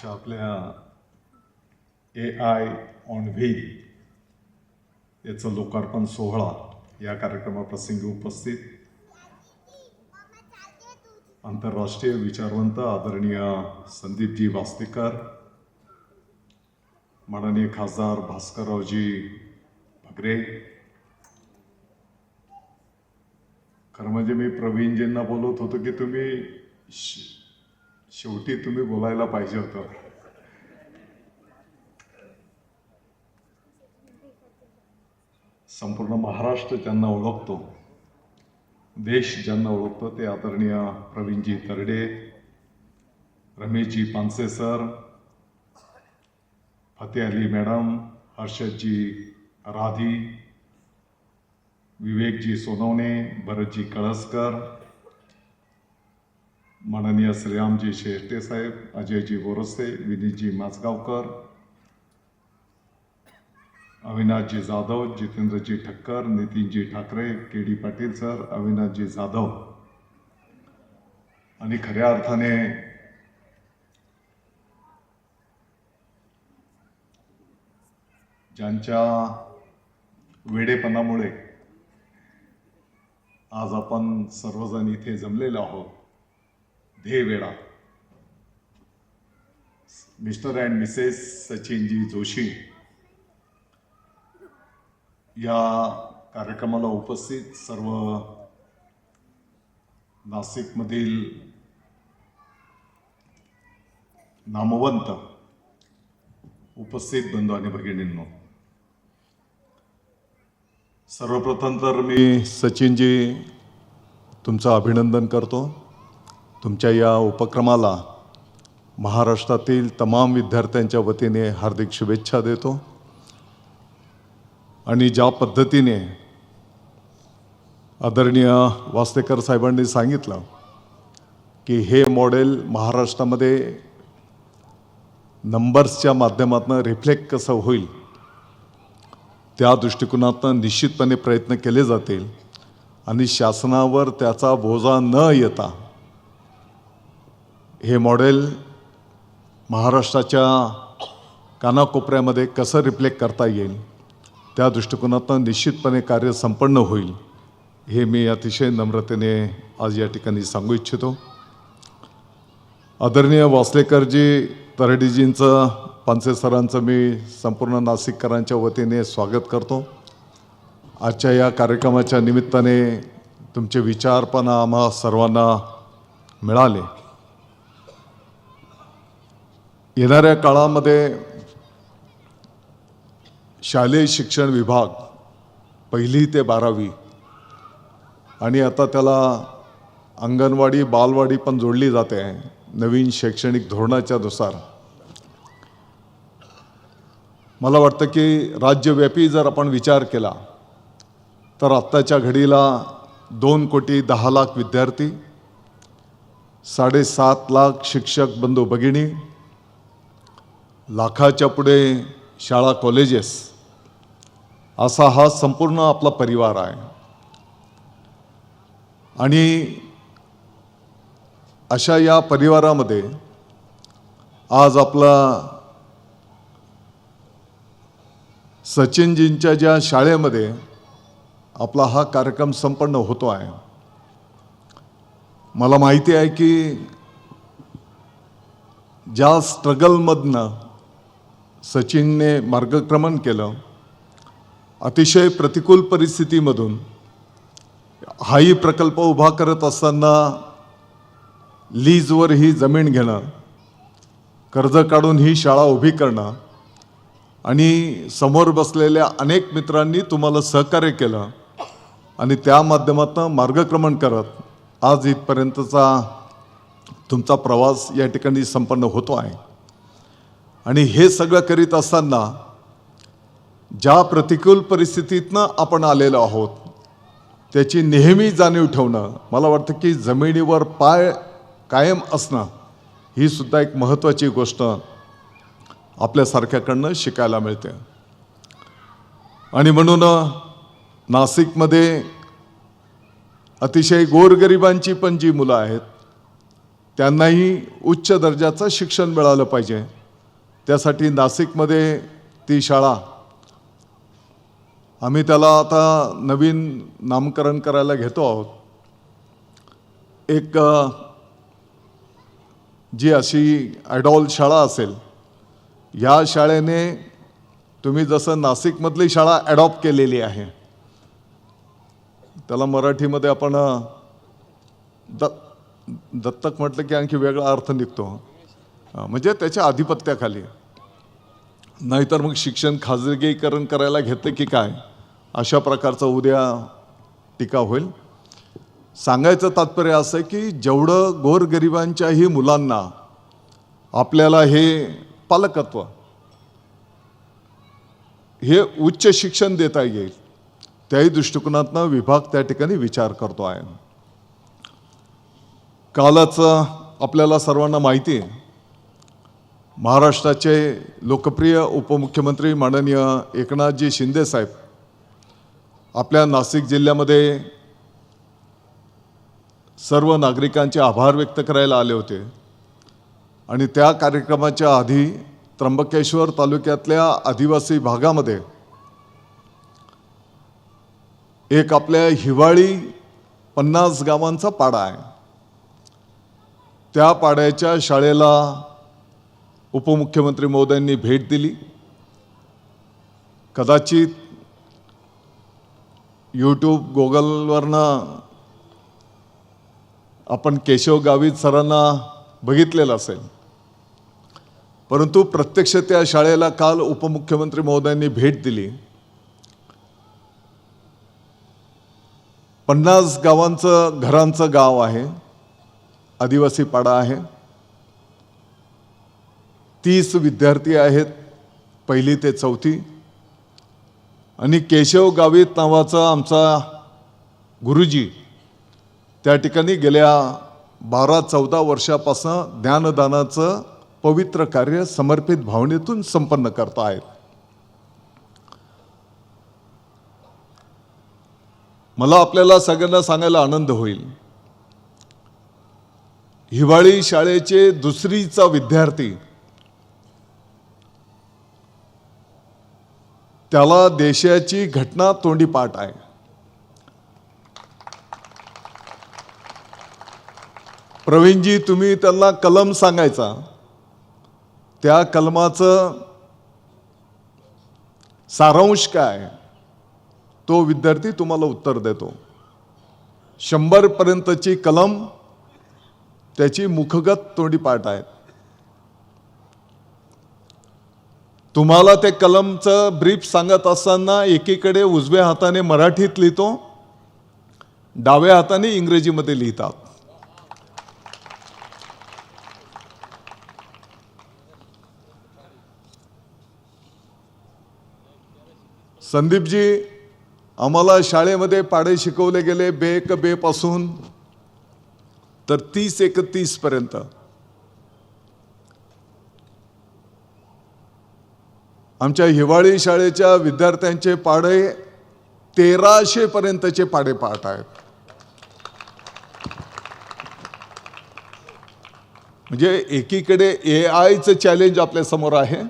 आजच्या आपल्या ए I on wheel याचं लोकार्पण सोहळा या कार्यक्रमाप्रसंगी उपस्थित आंतरराष्ट्रीय विचारवंत आदरणीय संदीपजी वास्तेकर माननीय खासदार भास्कररावजी भगरे खरं म्हणजे मी प्रवीणजींना बोलत होतो की तुम्ही शेवटी तुम्ही बोलायला पाहिजे होतं. संपूर्ण महाराष्ट्र ज्यांना ओळखतो देश ज्यांना ओळखतो ते आदरणीय प्रवीणजी तरडे रमेशजी पानसे सर फतेह अली मॅडम हर्षदजी राधी विवेकजी सोनवणे भरतजी कळसकर माननीय श्रीरामजी शेष्टे साहेब Ajayji Borse Vineetji Majgaonkar Avinashji Jadhav Jitendraji Thakkar Nitinji Thackeray K D Patil sir Avinashji Jadhav. आणि खऱ्या अर्थाने ज्यांच्या वेडेपणामुळे आज आपण सर्वजण इथे जमलेलो आहोत ध्येय वेळा mister and missus Sachinji Joshi या कार्यक्रमाला उपस्थित सर्व नाशिकमधील नामवंत उपस्थित बंधू आणि भगिनींनो. सर्वप्रथम तर मी सचिनजी तुमचं अभिनंदन करतो. तुमच्या या उपक्रमाला महाराष्ट्रातील तमाम विद्यार्थ्यांच्या वतीने हार्दिक शुभेच्छा देतो. आणि ज्या पद्धतीने आदरणीय वास्तेकर साहेबांनी सांगितलं की हे मॉडेल महाराष्ट्रामध्ये नंबर्सच्या माध्यमातून रिफ्लेक्ट कसं होईल त्या दृष्टिकोनातून निश्चितपणे प्रयत्न केले जातील आणि शासनावर त्याचा बोजा न येता हे मॉडेल महाराष्ट्राच्या कानाकोपऱ्यामध्ये कसं रिफ्लेक्ट करता येईल त्या दृष्टिकोनातून निश्चितपणे कार्य संपन्न होईल हे मी अतिशय नम्रतेने आज या ठिकाणी सांगू इच्छितो. आदरणीय वासलेकरजी तरडीजींचं पानसे सरांचं मी संपूर्ण नाशिककरांच्या वतीने स्वागत करतो. आजच्या या कार्यक्रमाच्या निमित्ताने तुमचे विचार पण आम्हा सर्वांना मिळाले. येणाऱ्या काळामध्ये शालेय शिक्षण विभाग पहिली ते बारावी आणि आता त्याला अंगणवाडी बालवाडी पण जोडली जाते नवीन शैक्षणिक धोरणाच्या नुसार. मला वाटतं की राज्यव्यापी जर आपण विचार केला तर आत्ताच्या घडीला दोन कोटी दहा लाख विद्यार्थी साडेसात लाख शिक्षक बंधू भगिनी लाखाच्या पुढे शाळा कॉलेजेस असा हा संपूर्ण आपला परिवार आहे. आणि अशा या परिवारामध्ये आज आपला सचिनजींच्या ज्या शाळेमध्ये आपला हा कार्यक्रम संपन्न होतो आहे. मला माहिती आहे की ज्या स्ट्रगलमधनं सचिनने मार्गक्रमण केलं. अतिशय प्रतिकूल परिस्थितीमधून हाही प्रकल्प उभा करत असताना लीजवर ही जमीन घेणं कर्ज काढून ही शाळा उभी करणं आणि समोर बसलेल्या अनेक मित्रांनी तुम्हाला सहकार्य केलं आणि त्या माध्यमातून मार्गक्रमण करत आज इथपर्यंतचा तुमचा प्रवास या ठिकाणी संपन्न होतो आहे. आणि हे सगळं करीत असताना ज्या प्रतिकूल परिस्थितीतनं आपण आलेलो आहोत त्याची नेहमी जाणीव ठेवणं मला वाटतं की जमिनीवर पाय कायम असणं ही सुद्धा एक महत्त्वाची गोष्ट आपल्यासारख्याकडनं शिकायला मिळते. आणि म्हणून नाशिकमध्ये अतिशय गोरगरिबांची पण जी मुलं आहेत त्यांनाही उच्च दर्जाचं शिक्षण मिळालं पाहिजे. त्यासाठी नाशिकमध्ये ती शाळा. आम्ही त्याला आता नवीन नामकरण करायला घेतो आहोत. एक जी अशी ॲडॉल शाळा असेल या शाळेने तुम्ही जसं नाशिकमधली शाळा ॲडॉप्ट केलेली आहे त्याला मराठीमध्ये आपण द दत्तक म्हटलं की आणखी वेगळा अर्थ निघतो. म्हणजे त्याच्या आधिपत्याखाली. नाहीतर मग शिक्षण खाजगीकरण करायला घेतं की काय? अशा प्रकारचं उद्या टीका होईल. सांगायचं तात्पर्य असं आहे की जेवढं गोरगरिबांच्याही मुलांना आपल्याला हे पालकत्व हे उच्च शिक्षण देता येईल त्याही दृष्टिकोनातनं विभाग त्या ठिकाणी विचार करतो आहे. कालच आपल्याला सर्वांना माहिती आहे महाराष्ट्राचे लोकप्रिय उपमुख्यमंत्री माननीय एकनाथजी शिंदे साहेब आपल्या नाशिक जिल्ह्यामध्ये सर्व नागरिकांचे आभार व्यक्त करायला आले होते. आणि त्या कार्यक्रमाच्या आधी त्र्यंबकेश्वर तालुक्यातल्या आदिवासी भागामध्ये एक आपल्या हिवाळी पन्नास गावांचा पाडा आहे. त्या पाड्याच्या शाळेला उपमुख्यमंत्री महोदयांनी भेट दिली. कदाचित यूट्यूब गुगलवरनं आपण केशव गावित सरांना बघितलेलं असेल. परंतु प्रत्यक्ष त्या शाळेला काल उपमुख्यमंत्री महोदयांनी भेट दिली. पन्नास गावांचं घरांचं गाव आहे. आदिवासी पाडा आहे. तीस विद्यार्थी आहेत पहिली ते चौथी. आणि केशव गावित नावाचा आमचा गुरुजी त्या ठिकाणी गेल्या बारा चौदा वर्षापासून ज्ञानदानाचं पवित्र कार्य समर्पित भावनेतून संपन्न करत आहेत. मला आपल्याला सगळ्यांना सांगायला आनंद होईल. हिवाळी शाळेचे दुसरीचा विद्यार्थी त्याला देशाची घटना तोंडी पाठ आहे. प्रवीणजी तुम्ही त्यांना कलम सांगायचा. त्या कलमाचं सारांश काय तो विद्यार्थी तुम्हाला उत्तर देतो. शंभरपर्यंतची कलम त्याची मुखगत तोंडी पाठ आहेत. तुम्हाला ते कलमचं ब्रीफ सांगत असताना एकीकडे उजव्या हाताने मराठीत लिहितो डाव्या हाताने इंग्रजीमध्ये लिहितात. संदीपजी आम्हाला शाळेमध्ये पाडे शिकवले गेले बे बेपासून तर तीस एकतीस आमच्या हिवाळी शाळेच्या विद्यार्थ्यांचे पाडे तेराशे पर्यंतचे पाडे पाठ आहेत. म्हणजे एकीकडे ए आयचं चॅलेंज आपल्यासमोर आहे.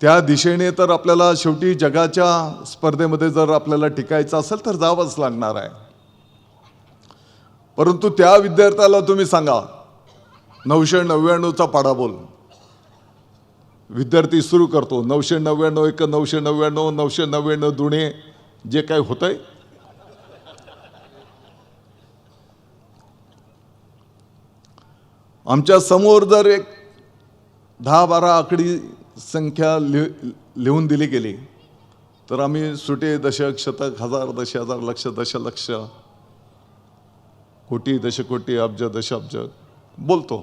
त्या दिशेने तर आपल्याला शेवटी जगाच्या स्पर्धेमध्ये जर आपल्याला टिकायचं असेल तर जावंच लागणार आहे. परंतु त्या विद्यार्थ्याला तुम्ही सांगा नऊशे नव्याण्णवचा पाडा बोल. विद्यार्थी सुरू करतो. नऊशे नव्याण्णव एक नऊशे नव्याण्णव नऊशे नव्याण्णव दुणे जे काय होतं आहे आमच्यासमोर जर एक दहा बारा आकडी संख्या लिह लिहून दिली गेली तर आम्ही सुटे दशक शतक हजार दश हजार लक्ष दशलक्ष कोटी दशकोटी अब्ज दशाब्ज बोलतो.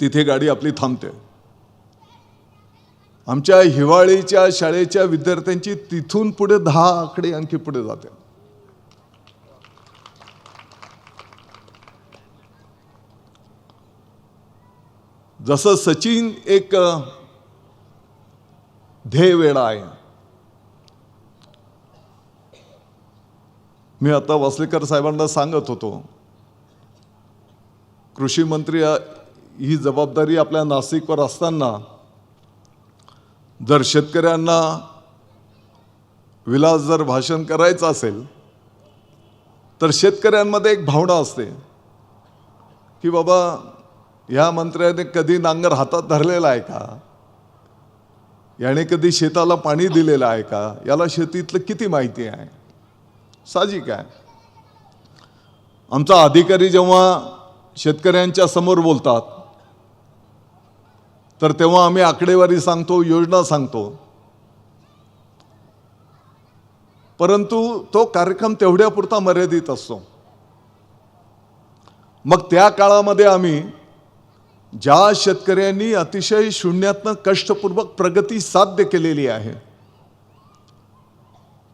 तिथे गाडी आपली थांबते. आमच्या हिवाळीच्या शाळेच्या विद्यार्थ्यांची तिथून पुढे दहा आकडे आणखी पुढे जाते. जसं सचिन एक ध्येय वेळा आहे. मी आता वासलेकर साहेबांना सांगत होतो कृषी मंत्री ही जबाबदारी आपल्या नाशिकवर असताना जर शेतकऱ्यांना विलास जर भाषण करायचं असेल तर शेतकऱ्यांमध्ये एक भावना असते की बाबा या मंत्र्याने कधी नांगर हातात धरलेला आहे का? याने कधी शेताला पाणी दिलेलं आहे का? याला शेतीतलं किती माहिती आहे? साहजिक आहे. आमचा अधिकारी जेव्हा शेतकऱ्यांच्या समोर बोलतात तर तेव्हा आम्ही आकडेवारी सांगतो योजना सांगतो. परंतु तो कार्यक्रम तेवढ्यापुरता मर्यादित असतो. मग त्या काळामध्ये आम्ही ज्या शेतकऱ्यांनी अतिशय शून्यातनं कष्टपूर्वक प्रगती साध्य केलेली आहे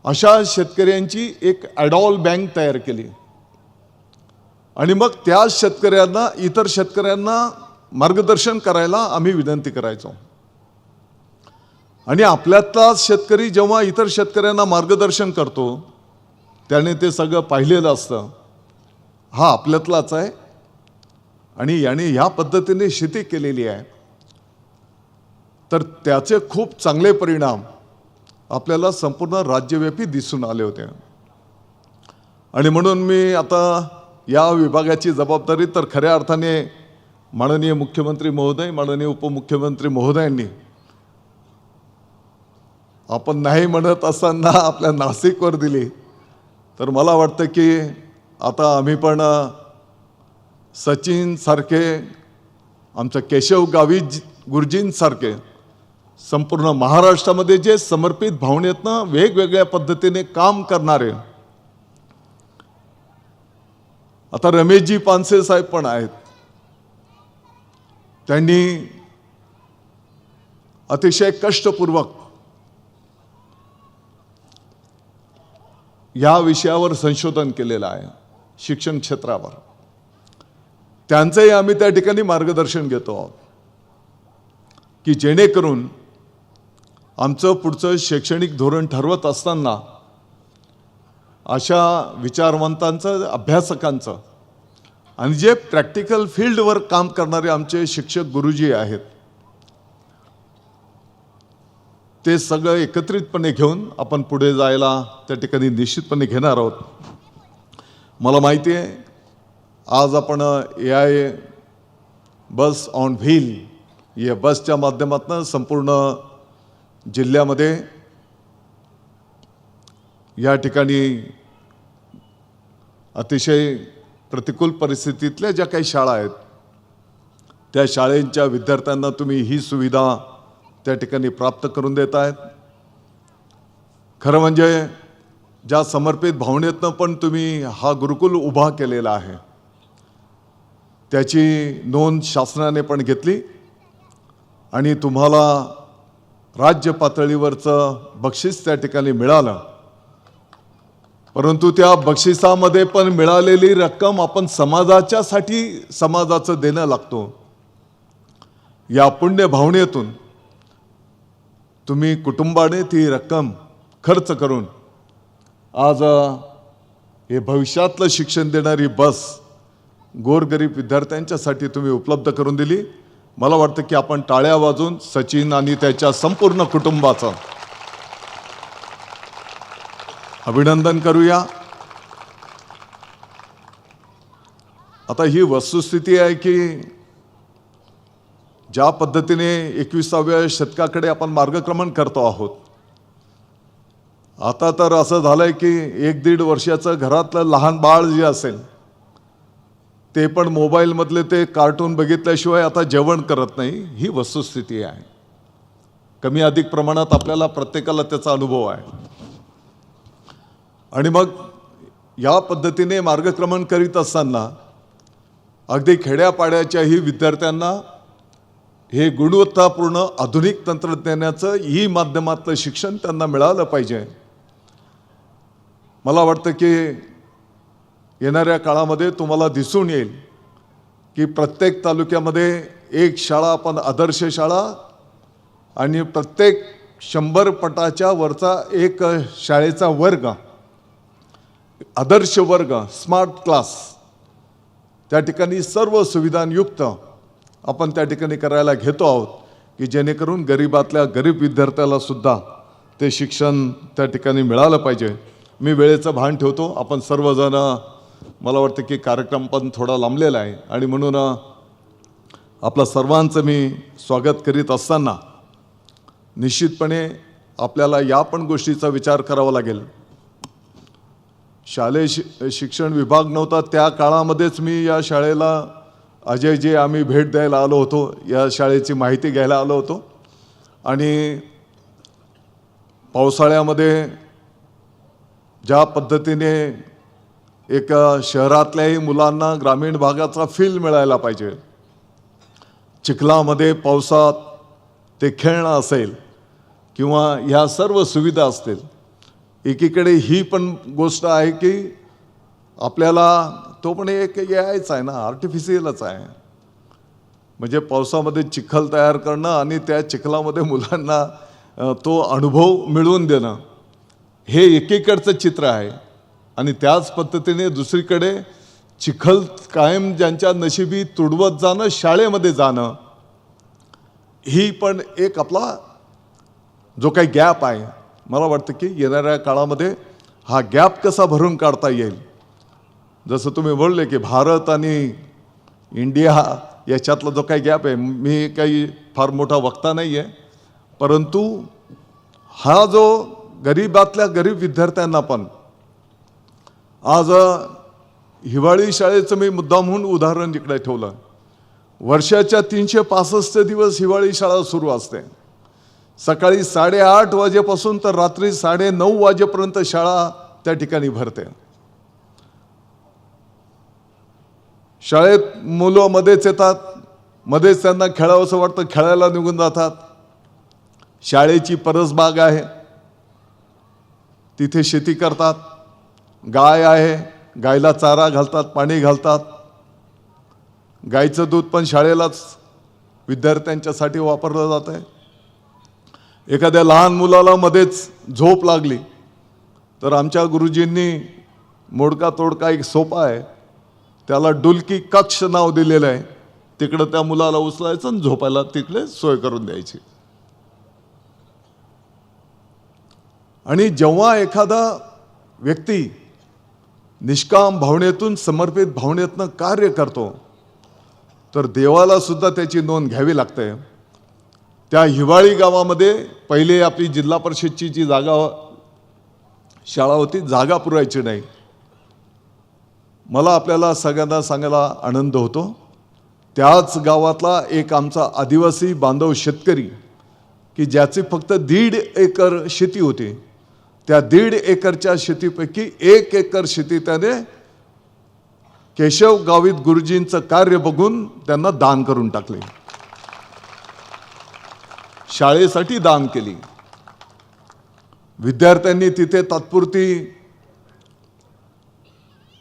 अशा शेतकऱ्यांची एक ॲडॉल बँक तयार केली. आणि मग त्या शेतकऱ्यांना इतर शेतकऱ्यांना मार्गदर्शन करायला आम्ही विनंती करायचो. आणि आपल्यातलाच शेतकरी जेव्हा इतर शेतकऱ्यांना मार्गदर्शन करतो त्याने ते सगळं पाहिलेलं असतं. हा आपल्यातलाच आहे. आणि याने ह्या पद्धतीने शेती केलेली आहे. तर त्याचे खूप चांगले परिणाम आपल्याला संपूर्ण राज्यव्यापी दिसून आले होते. आणि म्हणून मी आता या विभागाची जबाबदारी तर खऱ्या अर्थाने माननीय मुख्यमंत्री महोदय माननीय उपमुख्यमंत्री महोदयांनी आपण नाही म्हणत असताना आपल्या नाशिकवर दिली. तर मला वाटतं की आता आम्ही पण सचिनसारखे आमच्या केशव गावी गुरुजींसारखे संपूर्ण महाराष्ट्रामध्ये जे समर्पित भावनेतनं वेगवेगळ्या पद्धतीने काम करणारे आता रमेशजी पानसे साहेब पण आहेत. त्यांनी अतिशय कष्टपूर्वक या विषयावर संशोधन केलेलं आहे शिक्षण क्षेत्रावर. त्यांचंही आम्ही त्या ठिकाणी मार्गदर्शन घेतो आहोत की जेणेकरून आमचं पुढचं शैक्षणिक धोरण ठरवत असताना अशा विचारवंतांचं अभ्यासकांचं आणि जे प्रॅक्टिकल फील्डवर काम करणारे आमचे शिक्षक गुरुजी आहेत ते सगळं एकत्रितपणे घेऊन आपण पुढे जायला त्या ठिकाणी निश्चितपणे घेणार आहोत. मला माहिती आहे आज आपण A I bus on wheel या बसच्या माध्यमातून संपूर्ण जिल्ह्यामध्ये या ठिकाणी अतिशय प्रतिकूल परिस्थितीतल्या ज्या काही शाळा आहेत त्या शाळेंच्या विद्यार्थ्यांना तुम्ही ही सुविधा त्या ठिकाणी प्राप्त करून देत आहेत. खरं म्हणजे ज्या समर्पित भावनेतनं पण तुम्ही हा गुरुकुल उभा केलेला आहे त्याची नोंद शासनाने पण घेतली आणि तुम्हाला राज्य पातळीवरचं बक्षीस त्या ठिकाणी मिळालं. परंतु त्या बक्षिसामध्ये पण मिळालेली रक्कम आपण समाजाच्यासाठी समाजाचं देणं लागतो. या पुण्य भावनेतून तुम्ही कुटुंबाने ती रक्कम खर्च करून आज हे भविष्यातलं शिक्षण देणारी बस गोरगरीब विद्यार्थ्यांच्यासाठी तुम्ही उपलब्ध करून दिली. मला वाटतं की आपण टाळ्या वाजून सचिन आणि त्याच्या संपूर्ण कुटुंबाचं अभिनंदन करूया. आता ही वस्तुस्थिती आहे की ज्या पद्धतीने एकविसाव्या शतकाकडे आपण मार्गक्रमण करतो आहोत आता तर असं झालंय की एक दीड वर्षाचं घरातलं लहान बाळ जे असेल ते पण मोबाईलमधले ते कार्टून बघितल्याशिवाय आता जेवण करत नाही ही वस्तुस्थिती आहे. कमी अधिक प्रमाणात आपल्याला प्रत्येकाला त्याचा अनुभव आहे. आणि मग या पद्धतीने मार्गक्रमण करीत असताना अगदी खेड्यापाड्याच्याही विद्यार्थ्यांना हे गुणवत्तापूर्ण आधुनिक तंत्रज्ञानाचं ई माध्यमातलं शिक्षण त्यांना मिळालं पाहिजे. मला वाटतं की येणाऱ्या काळामध्ये तुम्हाला दिसून येईल की प्रत्येक तालुक्यामध्ये एक शाळा आपण आदर्श शाळा आणि प्रत्येक शंभर पटाच्या वरचा एक शाळेचा वर्ग आदर्श वर्ग स्मार्ट क्लास त्या ठिकाणी सर्व सुविधांयुक्त आपण त्या ठिकाणी करायला घेतो आहोत की जेणेकरून गरिबातल्या गरीब विद्यार्थ्याला सुद्धा ते शिक्षण त्या ठिकाणी मिळालं पाहिजे. मी वेळेचं भान ठेवतो. आपण सर्वजण मला वाटतं की कार्यक्रम पण थोडा लांबलेला आहे. आणि म्हणून आपलं सर्वांचं मी स्वागत करीत असताना निश्चितपणे आपल्याला या पण गोष्टीचा विचार करावा लागेल. शालेय शि शिक्षण विभाग नव्हता. त्या काळामध्येच मी या शाळेला अजय जे आम्ही भेट द्यायला आलो होतो. या शाळेची माहिती घ्यायला आलो होतो. आणि पावसाळ्यामध्ये ज्या पद्धतीने एका शहरातल्याही मुलांना ग्रामीण भागाचा फील मिळायला पाहिजे. चिखलामध्ये पावसात ते खेळणं असेल किंवा ह्या सर्व सुविधा असतील एकीकडे ही पण गोष्ट आहे की आपल्याला तो पण एक यायचा आहे ना आर्टिफिशियलच आहे. म्हणजे पावसामध्ये चिखल तयार करणं आणि त्या चिखलामध्ये मुलांना तो अनुभव मिळवून देणं हे एकीकडचं चित्र आहे. आणि त्याच पद्धतीने दुसरीकडे चिखल कायम ज्यांच्या नशिबी तुडवत जाणं शाळेमध्ये जाणं ही पण एक आपला जो काही गॅप आहे. मला वाटतं की येणाऱ्या काळामध्ये हा गॅप कसा भरून काढता येईल? जसं तुम्ही बोलले की भारत आणि इंडिया याच्यातला जो काही गॅप आहे मी काही फार मोठा वक्ता नाही आहे परंतु हा जो गरीबातल्या गरीब विद्यार्थ्यांना पण आज हिवाळी शाळेचं मी मुद्दामहून उदाहरण इकडे ठेवलं. वर्षाच्या तीनशे पासष्ट दिवस हिवाळी शाळा सुरू असते. सकाळी साडेआठ वाजेपासून तर रात्री साडे नऊ वाजेपर्यंत शाळा त्या ठिकाणी भरते. शाळेत मुलं मध्येच येतात मध्येच त्यांना खेळावंसं वाटतं खेळायला निघून जातात. शाळेची परसबाग आहे. तिथे शेती करतात. गाय आहे गायला चारा घालतात पाणी घालतात. गाईचं दूध पण शाळेलाच विद्यार्थ्यांच्यासाठी वापरलं जात आहे एखाद्या लहान मुलाला मध्येच झोप लागली तर आमच्या गुरुजींनी मोडका तोडका एक सोपा आहे त्याला डुलकी कक्ष नाव दिलेलं आहे. तिकडं त्या मुलाला उचलायचं आणि झोपायला तिकडे सोय करून द्यायची. आणि जेव्हा एखादा व्यक्ती निष्काम भावनेतून समर्पित भावनेतनं कार्य करतो तर देवाला सुद्धा त्याची नोंद घ्यावी लागते. त्या हिवाळी गावामध्ये पहिले आपली जिल्हा परिषदची जी जागा हो- शाळा होती जागा पुरायची नाही. मला आपल्याला सगळ्यांना सांगायला आनंद होतो. त्याच गावातला एक आमचा आदिवासी बांधव शेतकरी की ज्याची फक्त दीड एकर शेती होती. त्या दीड एकरच्या शेतीपैकी एक एकर शेती त्याने केशव गावित गुरुजींचं कार्य बघून त्यांना दान करून टाकले. शाळेसाठी दान केली. विद्यार्थ्यांनी तिथे तात्पुरती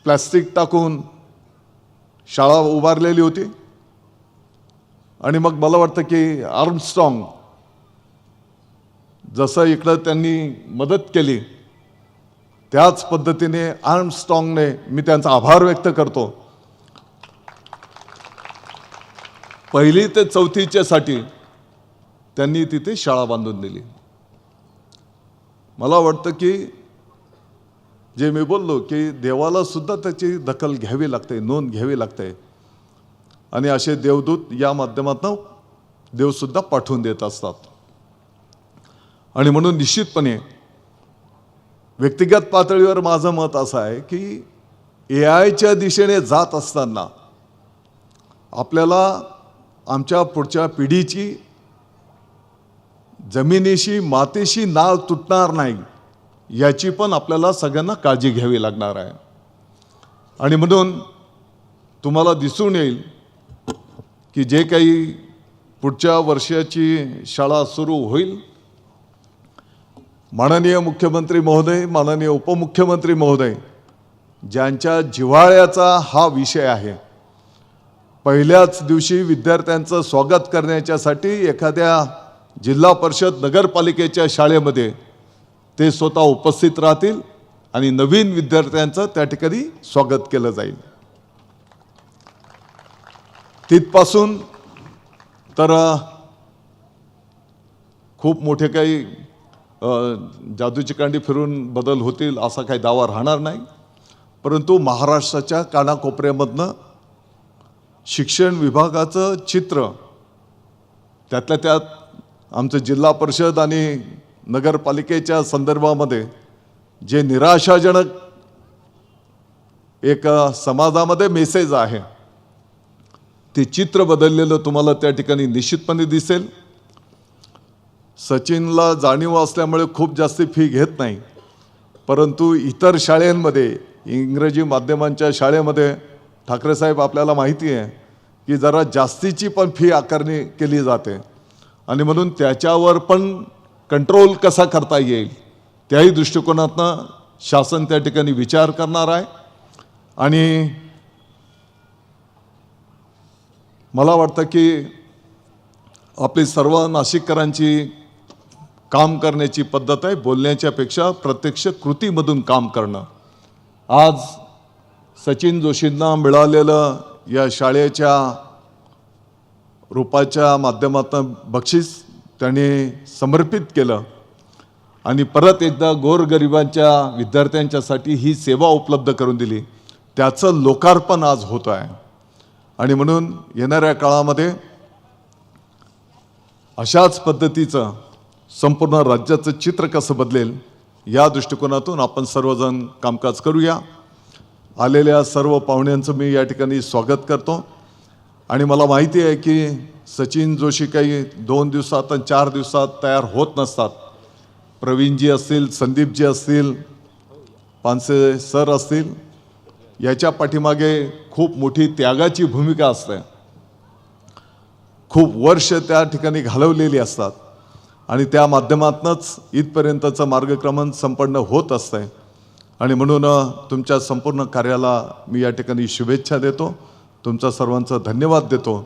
प्लॅस्टिक टाकून शाळा उभारलेली होती. आणि मग मला वाटतं की आर्मस्ट्रॉंग जसं इकडं त्यांनी मदत केली त्याच पद्धतीने आर्मस्ट्रॉंगने मी त्यांचा आभार व्यक्त करतो. पहिली ते चौथीच्यासाठी त्यांनी तिथे शाळा बांधून दिली. मला वाटतं की जे मी बोललो की देवाला सुद्धा त्याची दखल घ्यावी लागते नोंद घ्यावी लागते. आणि असे देवदूत या माध्यमातून देवसुद्धा पाठवून देत असतात. आणि म्हणून निश्चितपणे व्यक्तिगत पातळीवर माझं मत असं आहे की ए आयच्या दिशेने जात असताना आपल्याला आमच्या पुढच्या पिढीची जमिनीशी मातीशी नाळ तुटणार नाही याची पण आपल्याला सगळ्यांना काळजी घ्यावी लागणार आहे. आणि म्हणून तुम्हाला दिसून येईल की जे काही पुढच्या वर्षाची शाळा सुरू होईल माननीय मुख्यमंत्री महोदय माननीय उपमुख्यमंत्री महोदय ज्यांच्या जिव्हाळ्याचा हा विषय आहे. पहिल्याच दिवशी विद्यार्थ्यांचं स्वागत करण्याच्यासाठी एखाद्या जिल्हा परिषद नगरपालिकेच्या शाळेमध्ये ते स्वतः उपस्थित राहतील आणि नवीन विद्यार्थ्यांचं त्या ठिकाणी स्वागत केलं जाईल. तिथपासून तर खूप मोठे काही जादूची कांडी फिरून बदल होतील असा काही दावा राहणार नाही. परंतु महाराष्ट्राच्या कानाकोपऱ्यामधनं शिक्षण विभागाचं चित्र त्यातल्या त्यात आमचं जिल्हा परिषद आणि नगरपालिकेच्या संदर्भामध्ये जे निराशाजनक एक समाजामध्ये मेसेज आहे ते चित्र बदललेलं तुम्हाला त्या ठिकाणी निश्चितपणे दिसेल. सचिनला जाणीव असल्यामुळे खूप जास्त फी घेत नाही परंतु इतर शाळेंमध्ये इंग्रजी माध्यमांच्या शाळेमध्ये ठाकरे साहेब आपल्याला माहिती आहे की जरा जास्तीची पण फी आकारणी केली जाते. आणि म्हणून त्याच्यावर पण कंट्रोल कसा करता येईल त्याही दृष्टिकोनातनं शासन त्या ठिकाणी विचार करणार आहे. आणि मला वाटतं की आपली सर्व नाशिककरांची काम करण्याची पद्धत आहे बोलण्याच्यापेक्षा प्रत्यक्ष कृतीमधून काम करणं. आज सचिन जोशींना मिळालेलं या शाळेच्या रूपाच्या माध्यमातून बक्षीस त्याने समर्पित केलं. आणि परत एकदा गोरगरिबांच्या विद्यार्थ्यांच्यासाठी ही सेवा उपलब्ध करून दिली. त्याचं लोकार्पण आज होतं आहे. आणि म्हणून येणाऱ्या काळामध्ये अशाच पद्धतीचं संपूर्ण राज्याचं चित्र कसं बदलेल या दृष्टिकोनातून आपण सर्वजण कामकाज करूया. आलेल्या सर्व पाहुण्यांचं मी या ठिकाणी स्वागत करतो. आणि मला माहिती आहे की सचिन जोशी काही दोन दिवसात आणि चार दिवसात तयार होत नसतात. प्रवीणजी असतील संदीपजी असतील पानसे सर असतील याच्या पाठीमागे खूप मोठी त्यागाची भूमिका असते. खूप वर्ष त्या ठिकाणी घालवलेली असतात. आणि त्या माध्यमातूनच इथपर्यंतचं मार्गक्रमण संपन्न होत असतं आणि म्हणून तुमच्या संपूर्ण कार्याला मी या ठिकाणी शुभेच्छा देतो. तुमचा सर्वांचा धन्यवाद देतो.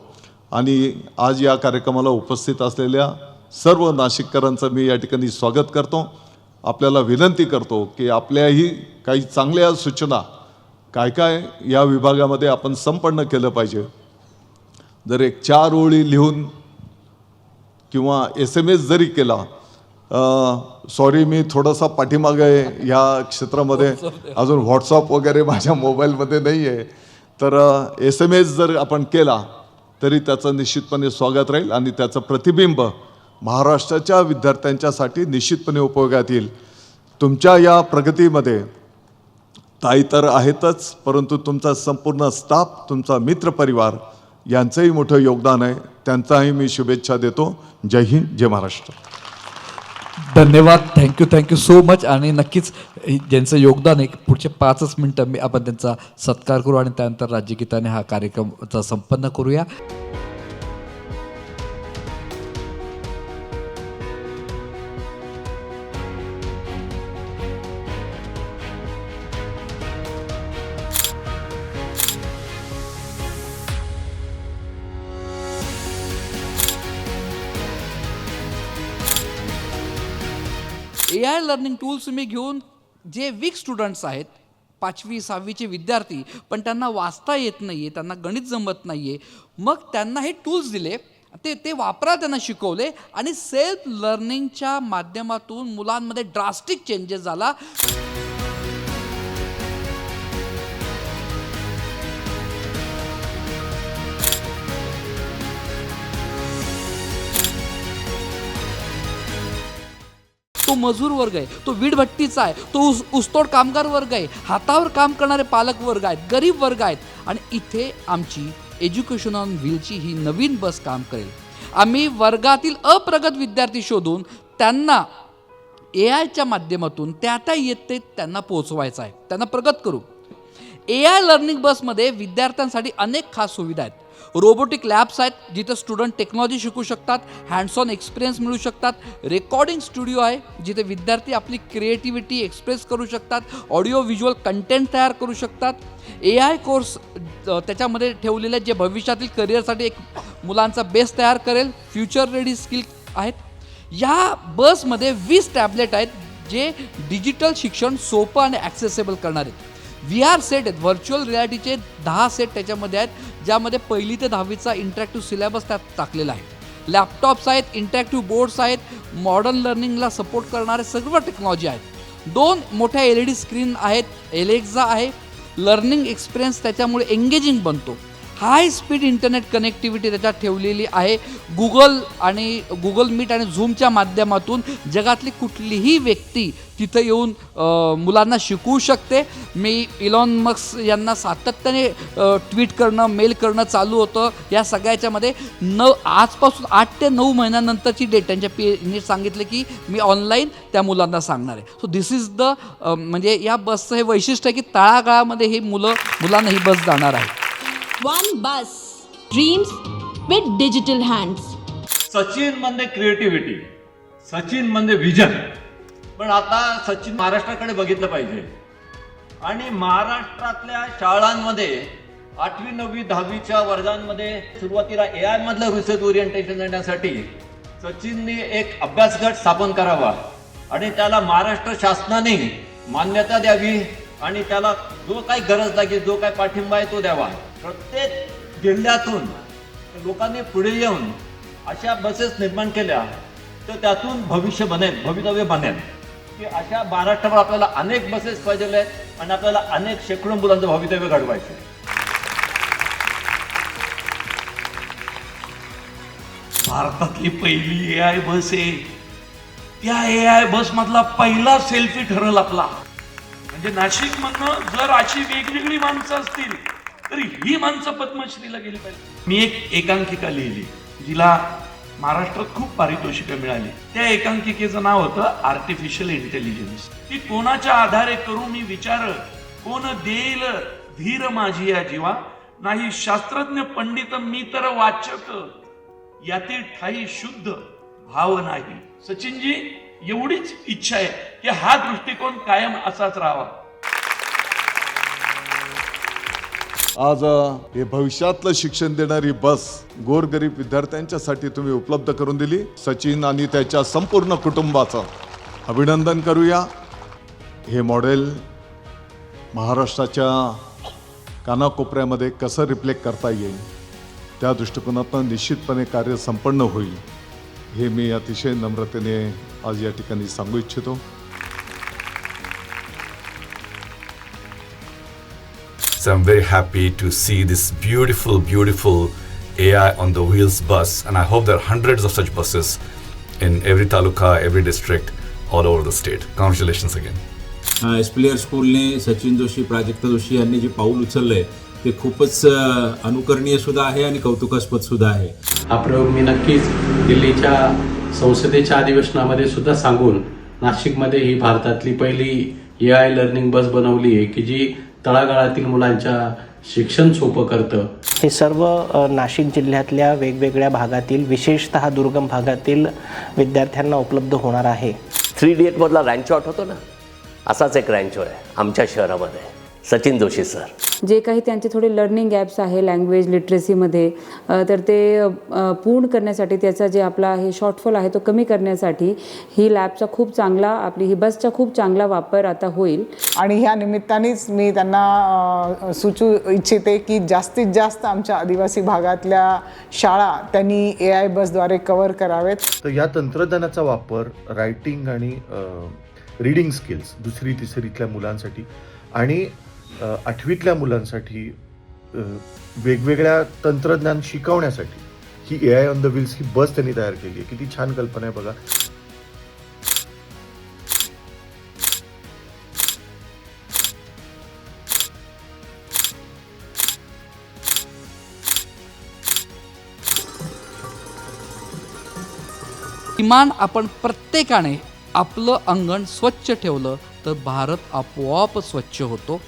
आणि आज या कार्यक्रमाला उपस्थित असलेल्या सर्व नाशिककरांचं मी या ठिकाणी स्वागत करतो. आपल्याला विनंती करतो की आपल्याही काही चांगल्या सूचना काय काय या विभागामध्ये आपण संपन्न केलं पाहिजे. जर एक चार ओळी लिहून किंवा एस एम एस जरी केला सॉरी मी थोडासा पाठीमागे आहे ह्या क्षेत्रामध्ये अजून व्हॉट्सअप वगैरे माझ्या मोबाईलमध्ये नाही आहे तर एस एम एस जर आपण केला तरी त्याचं निश्चितपणे स्वागत राहील आणि त्याचं प्रतिबिंब महाराष्ट्राच्या विद्यार्थ्यांच्यासाठी निश्चितपणे उपयोगात येईल. तुमच्या या प्रगतीमध्ये ताई तर आहेतच परंतु तुमचा संपूर्ण स्टाफ तुमचा मित्रपरिवार यांचंही मोठं योगदान आहे. त्यांचाही मी शुभेच्छा देतो. जय हिंद जय महाराष्ट्र. धन्यवाद. थँक्यू थँक्यू सो मच आणि नक्कीच ज्यांचं योगदान आहे पुढचे पाचच मिनटं मी आपण त्यांचा सत्कार करू आणि त्यानंतर राज्यगीताने हा कार्यक्रमचा संपन्न करूया. लर्निंग टूल्स तुम्ही घेऊन जे वीक स्टुडंट्स आहेत पाचवी सहावीचे विद्यार्थी पण त्यांना वाचता येत नाही आहे त्यांना गणित जमत नाही आहे मग त्यांना हे टूल्स दिले ते ते वापरा त्यांना शिकवले आणि सेल्फ लर्निंगच्या माध्यमातून मुलांमध्ये ड्रास्टिक चेंजेस झाला तो मजूर वर्ग आहे तो वीडभट्टीचा आहे तो उस उसतोड कामगार वर्ग आहे हातावर काम करणारे पालक वर्ग आहेत गरीब वर्ग आहेत. आणि इथे आमची एज्युकेशन ऑन व्हीलची ही नवीन बस काम करेल. आम्ही वर्गातील अप्रगत विद्यार्थी शोधून त्यांना ए आयच्या माध्यमातून त्या त्या येते त्यांना पोहोचवायचं आहे. त्यांना प्रगत करू. ए आय लर्निंग बसमध्ये विद्यार्थ्यांसाठी अनेक खास सुविधा आहेत. रोबोटिक लॅब्स आहेत जिथं स्टुडंट टेक्नॉलॉजी शिकू शकतात हँड्स ऑन एक्सपिरियन्स मिळू शकतात रेकॉर्डिंग स्टुडिओ आहे जिथे विद्यार्थी आपली क्रिएटिव्हिटी एक्सप्रेस करू शकतात ऑडिओ व्हिज्युअल कंटेंट तयार करू शकतात. ए आय कोर्स त्याच्यामध्ये ठेवलेले जे भविष्यातील करिअरसाठी एक मुलांचा बेस तयार करेल फ्युचर रेडी स्किल आहेत. या बसमध्ये वीस टॅबलेट आहेत जे डिजिटल शिक्षण सोपं आणि ॲक्सेसेबल करणार. आहेत व्ही आर सेट आहेत व्हर्च्युअल रियालिटीचे दहा सेट त्याच्यामध्ये आहेत ज्यामध्ये पहिली ते दहावीचा इंटरॅक्टिव्ह सिलेबस त्यात टाकलेला आहे. लॅपटॉप्स आहेत इंटरॅक्टिव्ह बोर्ड्स आहेत मॉडर्न लर्निंगला सपोर्ट करणारे सर्व टेक्नॉलॉजी आहेत. दोन मोठ्या एल ई डी स्क्रीन आहेत एलेक्झा आहे. लर्निंग एक्सपिरियन्स त्याच्यामुळे एंगेजिंग बनतो. हाय स्पीड इंटरनेट कनेक्टिव्हिटी त्याच्यात ठेवलेली आहे. गुगल आणि गुगल मीट आणि झूमच्या माध्यमातून जगातली कुठलीही व्यक्ती तिथं येऊन मुलांना शिकवू शकते. मी इलॉन मक्स यांना सातत्याने ट्विट करणं मेल करणं चालू होतं. या सगळ्याच्यामध्ये न आजपासून आठ ते नऊ महिन्यानंतरची डेट त्यांच्या पी सांगितले की मी ऑनलाईन त्या मुलांना सांगणार आहे. सो दिस इज द म्हणजे या बसचं हे वैशिष्ट्य आहे की तळागाळामध्ये ही मुलं मुलांना ही बस जाणार आहे. One bus. Dreams with digital hands. Sachin म्हणजे क्रिएटिव्हिटी सचिन म्हणजे विजन पण आता सचिन महाराष्ट्राकडे बघितलं पाहिजे. आणि महाराष्ट्रातल्या शाळांमध्ये आठवी नववी दहावीच्या वर्गांमध्ये सुरुवातीला ए आय मधलं रिसर्च ओरिएंटेशन देण्यासाठी सचिनने एक अभ्यासगट स्थापन करावा. आणि त्याला महाराष्ट्र शासनाने मान्यता द्यावी. आणि त्याला जो काही गरज लागेल जो काही पाठिंबा आहे तो द्यावा. प्रत्येक जिल्ह्यातून लोकांनी पुढे येऊन अशा बसेस निर्माण केल्या तर त्यातून भविष्य बनेल भवितव्य बनेल. की अशा महाराष्ट्रावर आपल्याला अनेक बसेस पाहिजे आहेत आणि आपल्याला अनेक शेकडो मुलांचं भवितव्य घडवायचं आहे. भारतातली पहिली ए आय बस आहे. त्या ए आय बस मधला पहिला सेल्फी ठरल आपला. म्हणजे नाशिक मधनं जर अशी वेगवेगळी माणसं असतील तर ही माणसं पद्मश्रीला गेली पाहिजे. मी एक एकांकिका लिहिली. जिला महाराष्ट्रात खूप पारितोषिकं मिळाली. त्या एकांकिकेचं नाव होतं आर्टिफिशियल इंटेलिजन्स ती कोणाच्या आधारे करू मी विचार कोण देईल धीर माझी या जीवा? नाही शास्त्रज्ञ पंडित मी तर वाचक. यातील ठाई शुद्ध भाव नाही. सचिनजी एवढीच इच्छा आहे की हा दृष्टिकोन कायम असाच राहावा. आज हे भविष्यातलं शिक्षण देणारी बस गोरगरीब विद्यार्थ्यांच्यासाठी तुम्ही उपलब्ध करून दिली. सचिन आणि त्याच्या संपूर्ण कुटुंबाचं अभिनंदन करूया. हे मॉडेल महाराष्ट्राच्या कानाकोपऱ्यामध्ये कसं रिफ्लेक्ट करता येईल त्या दृष्टिकोनातून निश्चितपणे कार्य संपन्न होईल हे मी अतिशय नम्रतेने आज या ठिकाणी सांगू इच्छितो. So I'm very happy to see this beautiful, beautiful AI on the wheels bus, and I hope there are hundreds of such buses in every taluka, every district, all over the state. Congratulations again. एसप्लेअर स्कूलने Sachin Joshi Prajakta Joshi यांनी जे पाऊल उचललंय ते खूपच अनुकरणीय सुद्धा आहे आणि कौतुकास्पद सुद्धा आहे हा प्रयोग मी नक्कीच दिल्लीच्या संसदेच्या अधिवेशनामध्ये सुद्धा सांगून नाशिकमध्ये ही भारतातली पहिली ए आय लर्निंग बस बनवली आहे की जी तळागाळातील मुलांच्या शिक्षण सोपं करतं. हे सर्व नाशिक जिल्ह्यातल्या वेगवेगळ्या भागातील विशेषतः दुर्गम भागातील विद्यार्थ्यांना उपलब्ध होणार आहे. थ्री डी एटमधला रँचो आठवतो ना? असाच एक रँचो आहे आमच्या शहरामध्ये. सचिन जोशी सर जे काही त्यांचे थोडे लर्निंग ॲप्स आहे लँग्वेज लिटरेसीमध्ये तर ते पूर्ण करण्यासाठी त्याचा जे आपला हे शॉर्टफॉल आहे तो कमी करण्यासाठी ही लॅबचा खूप चांगला आपली ही बसचा खूप चांगला वापर आता होईल. आणि ह्या निमित्तानेच मी त्यांना सुचू इच्छिते की जास्तीत जास्त आमच्या आदिवासी भागातल्या शाळा त्यांनी ए आय बसद्वारे कव्हर करावेत. तर या तंत्रज्ञानाचा वापर रायटिंग आणि रीडिंग स्किल्स दुसरी तिसरीतल्या मुलांसाठी आणि आठवीतल्या मुलांसाठी वेगवेगळ्या तंत्रज्ञान शिकवण्यासाठी ही A I on the wheels he bus त्यांनी तयार केली आहे. किती छान कल्पना आहे बघा. किमान आपण प्रत्येकाने आपलं अंगण स्वच्छ ठेवलं तर भारत आपोआप स्वच्छ होतो.